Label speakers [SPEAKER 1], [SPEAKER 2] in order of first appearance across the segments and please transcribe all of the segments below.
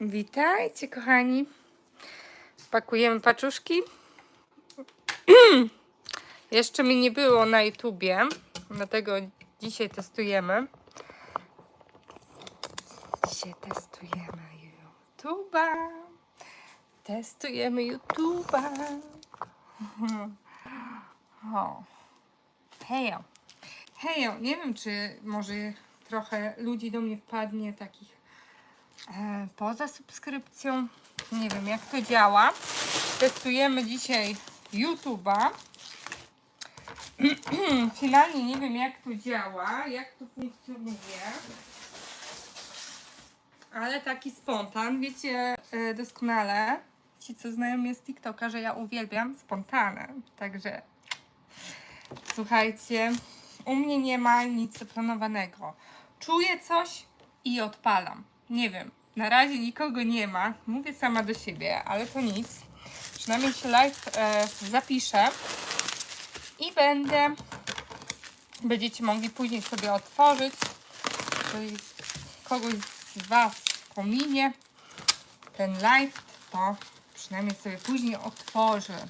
[SPEAKER 1] Witajcie, kochani. Pakujemy paczuszki. Jeszcze mi nie było na YouTubie, dlatego dzisiaj testujemy. Dzisiaj testujemy YouTube'a. Testujemy YouTube'a. O. Hejo. Hejo, nie wiem, czy może trochę ludzi do mnie wpadnie takich poza subskrypcją. Nie wiem, jak to działa. Testujemy dzisiaj YouTube'a. Finalnie nie wiem, jak to działa, jak to funkcjonuje. Ale taki spontan, wiecie e, doskonale, ci co znają mnie z TikToka, że ja uwielbiam spontane. Także słuchajcie, u mnie nie ma nic zaplanowanego. Czuję coś i odpalam. Nie wiem, na razie nikogo nie ma. Mówię sama do siebie, ale to nic. Przynajmniej się live e, zapiszę i będę. Będziecie mogli później sobie otworzyć. Jeżeli kogoś z Was pominie ten live, to przynajmniej sobie później otworzę.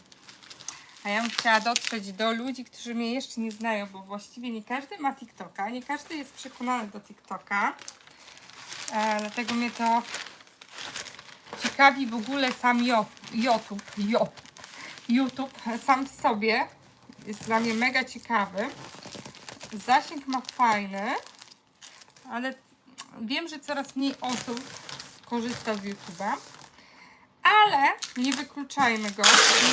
[SPEAKER 1] A ja bym chciała dotrzeć do ludzi, którzy mnie jeszcze nie znają, bo właściwie nie każdy ma TikToka, nie każdy jest przekonany do TikToka. E, dlatego mnie to ciekawi w ogóle sam YouTube. YouTube sam w sobie jest dla mnie mega ciekawy. Zasięg ma fajny, ale wiem, że coraz mniej osób korzysta z YouTube'a. Ale nie wykluczajmy go,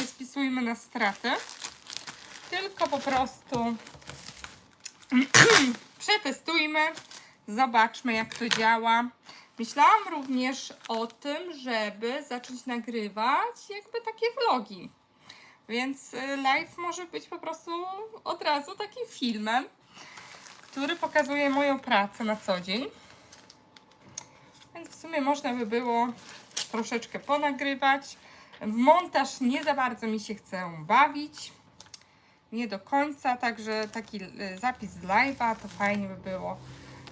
[SPEAKER 1] nie spisujmy na straty, tylko po prostu przetestujmy, zobaczmy jak to działa. Myślałam również o tym, żeby zacząć nagrywać jakby takie vlogi. Więc y, live może być po prostu od razu takim filmem, który pokazuje moją pracę na co dzień. Więc w sumie można by było troszeczkę ponagrywać. W montaż nie za bardzo mi się chce bawić. Nie do końca, także taki y, zapis z live'a to fajnie by było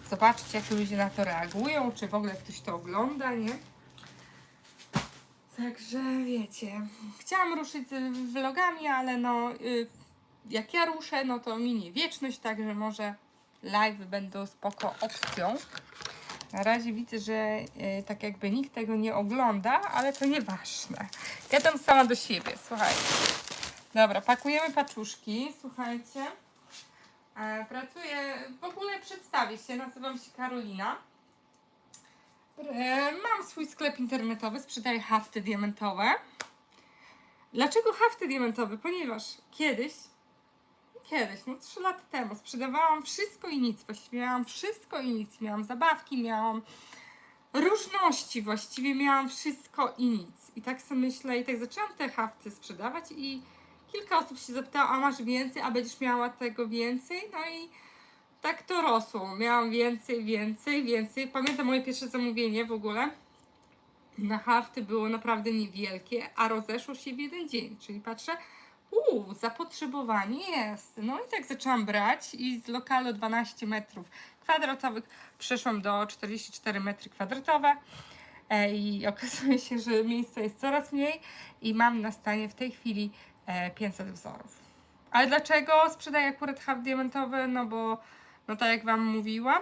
[SPEAKER 1] zobaczyć, jak ludzie na to reagują, czy w ogóle ktoś to ogląda, nie? Także wiecie, chciałam ruszyć z vlogami, ale no y, jak ja ruszę, no to minie wieczność, także może live będą spoko opcją. Na razie widzę, że e, tak jakby nikt tego nie ogląda, ale to nieważne. Gadam sama do siebie, słuchajcie. Dobra, pakujemy paczuszki, słuchajcie. E, pracuję, w ogóle przedstawię się, nazywam się Karolina. E, mam swój sklep internetowy, sprzedaję hafty diamentowe. Dlaczego hafty diamentowe? Ponieważ kiedyś kiedyś, no 3 lata temu, sprzedawałam wszystko i nic. Właściwie miałam wszystko i nic. Miałam zabawki, miałam różności, właściwie miałam wszystko i nic. I tak sobie myślę, i tak zaczęłam te hafty sprzedawać i kilka osób się zapytało, a masz więcej, a będziesz miała tego więcej? No i tak to rosło. Miałam więcej, więcej, więcej. Pamiętam moje pierwsze zamówienie w ogóle. Na hafty było naprawdę niewielkie, a rozeszło się w jeden dzień. Czyli patrzę, uuu, zapotrzebowanie jest. No i tak zaczęłam brać i z lokalu 12 metrów kwadratowych przeszłam do 44 metry kwadratowe. E, I okazuje się, że miejsca jest coraz mniej i mam na stanie w tej chwili 500 wzorów. Ale dlaczego sprzedaję akurat haft diamentowy? No bo, no tak jak Wam mówiłam,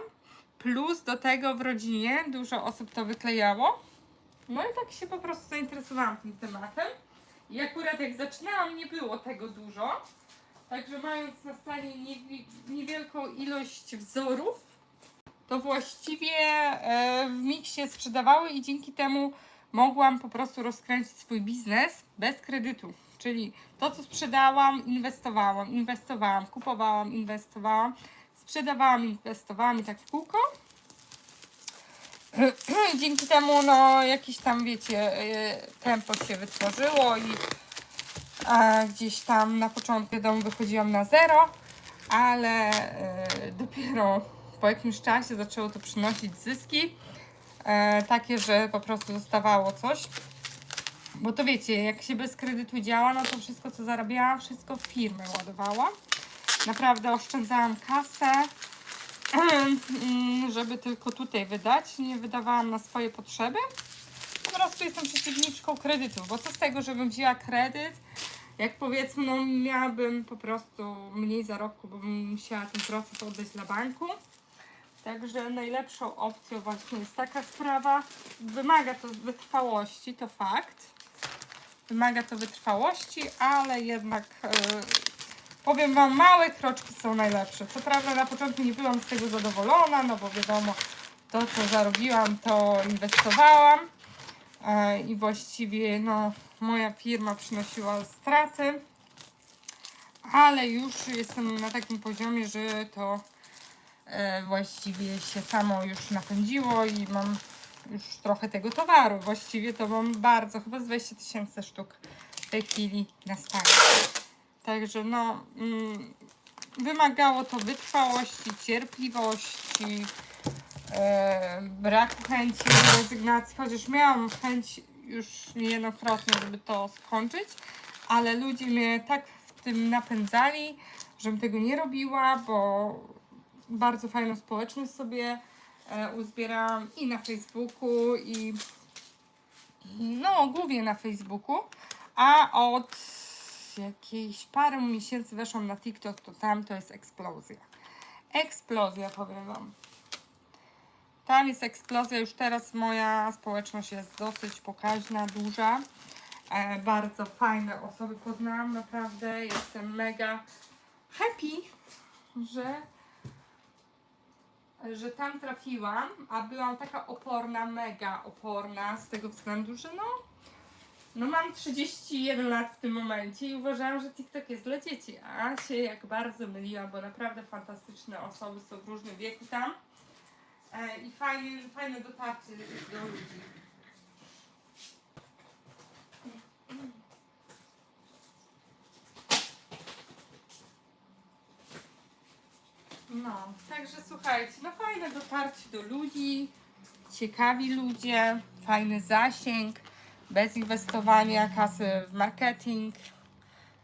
[SPEAKER 1] plus do tego w rodzinie dużo osób to wyklejało. No i tak się po prostu zainteresowałam tym tematem. I akurat jak zaczynałam, nie było tego dużo. Także mając na stanie niewi- niewielką ilość wzorów, to właściwie e, w miksie sprzedawały i dzięki temu mogłam po prostu rozkręcić swój biznes bez kredytu. Czyli to, co sprzedałam, inwestowałam, inwestowałam, kupowałam, inwestowałam, sprzedawałam, inwestowałam i tak w kółko. Dzięki temu, no, jakieś tam, wiecie, e, tempo się wytworzyło i a, gdzieś tam na początku domu wychodziłam na zero, ale e, dopiero po jakimś czasie zaczęło to przynosić zyski, e, takie, że po prostu zostawało coś. Bo to wiecie, jak się bez kredytu działa, no to wszystko co zarabiałam, wszystko w firmę ładowałam. Naprawdę oszczędzałam kasę, mm, żeby tylko tutaj wydać. Nie wydawałam na swoje potrzeby. po prostu jestem przeciwniczką kredytów, bo co z tego, żebym wzięła kredyt, jak powiedzmy, no miałabym po prostu mniej zarobku, bo bym musiała ten proces oddać dla banku. Także najlepszą opcją właśnie jest taka sprawa. Wymaga to wytrwałości, to fakt. Wymaga to wytrwałości, ale jednak e, powiem Wam, małe kroczki są najlepsze. Co prawda na początku nie byłam z tego zadowolona, no bo wiadomo, to co zarobiłam, to inwestowałam e, i właściwie no, moja firma przynosiła straty, ale już jestem na takim poziomie, że to e, właściwie się samo już napędziło i mam już trochę tego towaru. Właściwie to mam bardzo, chyba z 20 tysięcy sztuk w tej chwili na stanie. Także no, mm, wymagało to wytrwałości, cierpliwości, e, braku chęci, rezygnacji, chociaż miałam chęć już niejednokrotnie, żeby to skończyć, ale ludzie mnie tak w tym napędzali, żebym tego nie robiła, bo bardzo fajną społeczność sobie uzbierałam i na Facebooku, i no głównie na Facebooku, a od jakiejś parę miesięcy weszłam na TikTok, to tam to jest eksplozja. Eksplozja, powiem Wam. Tam jest eksplozja, już teraz moja społeczność jest dosyć pokaźna, duża. E, bardzo fajne osoby poznałam, naprawdę jestem mega happy, że, że tam trafiłam, a byłam taka oporna, mega oporna, z tego względu, że no, no mam 31 lat w tym momencie i uważałam, że TikTok jest dla dzieci, a się jak bardzo myliłam, bo naprawdę fantastyczne osoby są w różnym wieku tam. E, i fajne, fajne dotarcie do ludzi. No, także słuchajcie, no fajne dotarcie do ludzi, ciekawi ludzie, fajny zasięg, bez inwestowania kasy w marketing,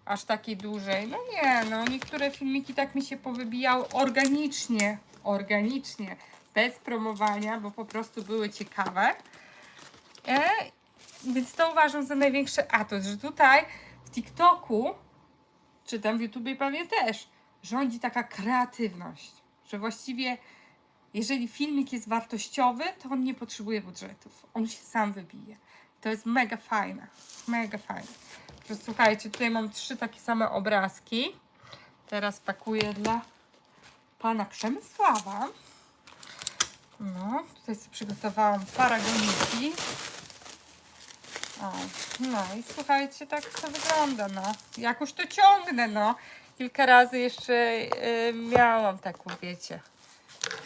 [SPEAKER 1] aż takiej dużej. No nie, no niektóre filmiki tak mi się powybijały organicznie, organicznie, bez promowania, bo po prostu były ciekawe. E, więc to uważam za największy atut, że tutaj w TikToku, czy tam w YouTubie pewnie też, rządzi taka kreatywność, że właściwie jeżeli filmik jest wartościowy, to on nie potrzebuje budżetów. On się sam wybije. To jest mega fajne. Mega fajne. Że słuchajcie, tutaj mam trzy takie same obrazki. Teraz pakuję dla pana Przemysława. No, tutaj sobie przygotowałam paragoniki. O, no i słuchajcie, tak to wygląda, no. Jakoś to ciągnę, no. Kilka razy jeszcze y, miałam taką, wiecie,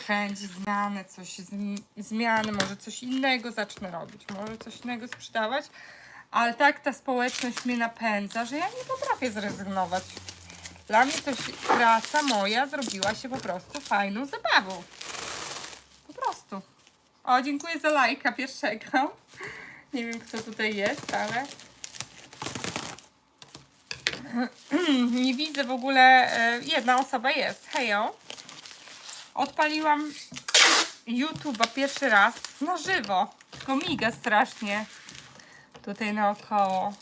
[SPEAKER 1] chęć zmiany, coś zm- zmiany, może coś innego zacznę robić, może coś innego sprzedawać, ale tak ta społeczność mnie napędza, że ja nie potrafię zrezygnować. Dla mnie to praca moja zrobiła się po prostu fajną zabawą. Po prostu. O, dziękuję za lajka pierwszego. Nie wiem, kto tutaj jest, ale... Nie widzę w ogóle... e, Jedna osoba jest. Hejo. Odpaliłam YouTube'a pierwszy raz na żywo. Tylko miga strasznie. Tutaj naokoło.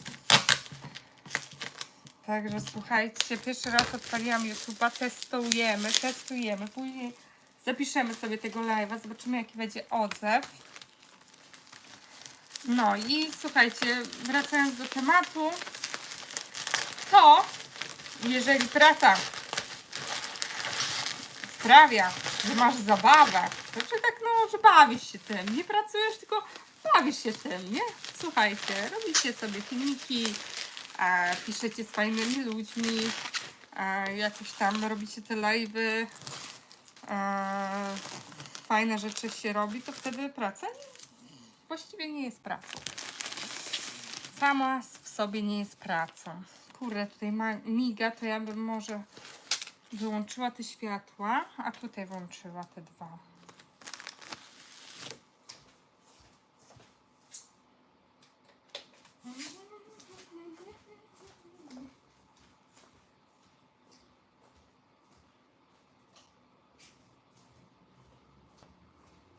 [SPEAKER 1] Także słuchajcie, pierwszy raz odpaliłam YouTube'a, testujemy, testujemy. Później zapiszemy sobie tego live'a, zobaczymy jaki będzie odzew. No i słuchajcie, wracając do tematu, to jeżeli praca sprawia, że masz zabawę, to czy tak no, że bawisz się tym, nie pracujesz, tylko bawisz się tym, nie? Słuchajcie, robicie sobie filmiki, e, piszecie z fajnymi ludźmi, e, jakoś tam robicie te live'y, e, fajne rzeczy się robi, to wtedy praca właściwie nie jest pracą. Sama w sobie nie jest pracą. Kurde, tutaj ma, miga, to ja bym może wyłączyła te światła, a tutaj włączyła te dwa.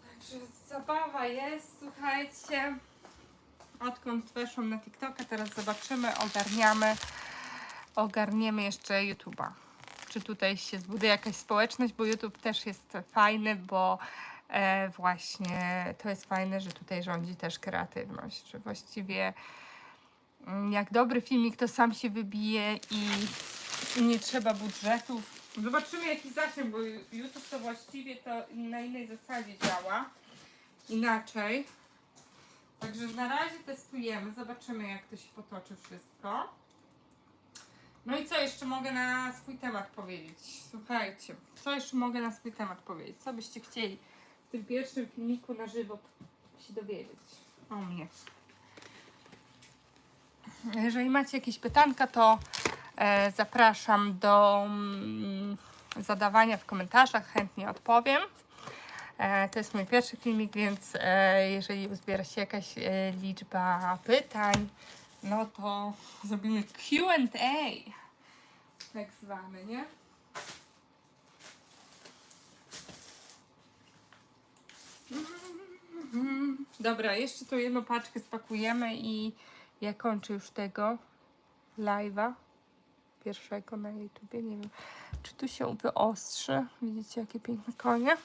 [SPEAKER 1] Także zabawa jest, słuchajcie. odkąd weszłam na TikToka, teraz zobaczymy, ogarniamy, ogarniemy jeszcze YouTube'a. Czy tutaj się zbuduje jakaś społeczność, bo YouTube też jest fajny, bo e, właśnie to jest fajne, że tutaj rządzi też kreatywność, że właściwie mm, jak dobry filmik to sam się wybije i, nie trzeba budżetów. Zobaczymy jaki zasięg, bo YouTube to właściwie to na innej zasadzie działa. Inaczej. Także na razie testujemy, zobaczymy jak to się potoczy wszystko. No i co jeszcze mogę na swój temat powiedzieć? Słuchajcie, co jeszcze mogę na swój temat powiedzieć? Co byście chcieli w tym pierwszym filmiku na żywo się dowiedzieć o mnie? Jeżeli macie jakieś pytanka, to e, zapraszam do mm, zadawania w komentarzach, chętnie odpowiem. E, to jest mój pierwszy filmik, więc e, jeżeli uzbiera się jakaś e, liczba pytań, no to zrobimy QA. Tak zwany, nie? Dobra, jeszcze tą jedną paczkę spakujemy i ja kończę już tego live'a pierwszego na YouTubie. Nie wiem, czy tu się wyostrzy. Widzicie, jakie piękne konie.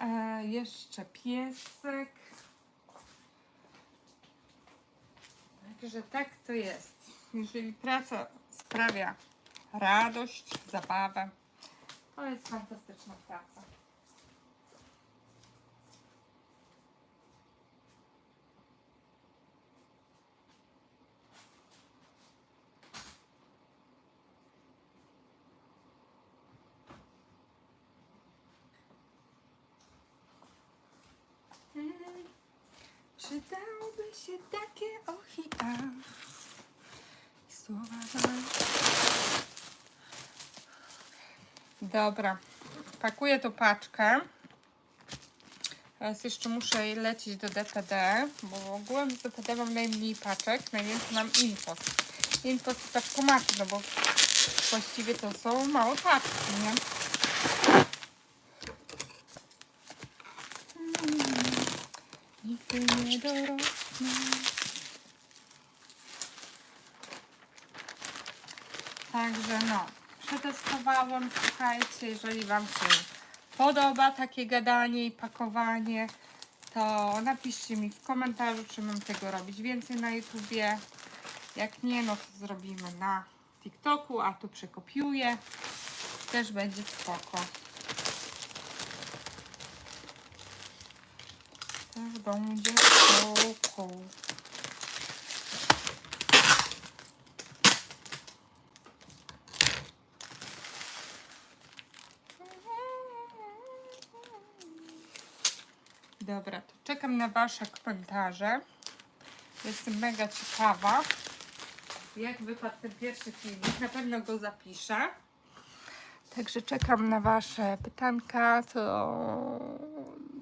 [SPEAKER 1] E, jeszcze piesek. Także tak to jest. Jeżeli praca sprawia radość, zabawę, to jest fantastyczna praca. Przydałoby się takie ochia. i Słowa. Dobra, pakuję tą paczkę. Teraz jeszcze muszę lecieć do DPD, bo ogółem z DPD mam najmniej paczek, najwięcej mam Infos. Infos i paczkomaty, no bo właściwie to są małe paczki, nie? Nigdy nie. Także no, przetestowałam, słuchajcie, jeżeli Wam się podoba takie gadanie i pakowanie, to napiszcie mi w komentarzu, czy mam tego robić więcej na YouTubie. Jak nie, no to zrobimy na TikToku, a tu przekopiuję. Też będzie spoko. Będzie spoko. Dobra, to czekam na Wasze komentarze. Jestem mega ciekawa, jak wypadł ten pierwszy filmik. Na pewno go zapiszę. Także czekam na Wasze pytanka, co,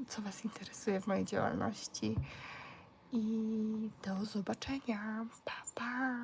[SPEAKER 1] co Was interesuje w mojej działalności. I do zobaczenia. Pa, pa.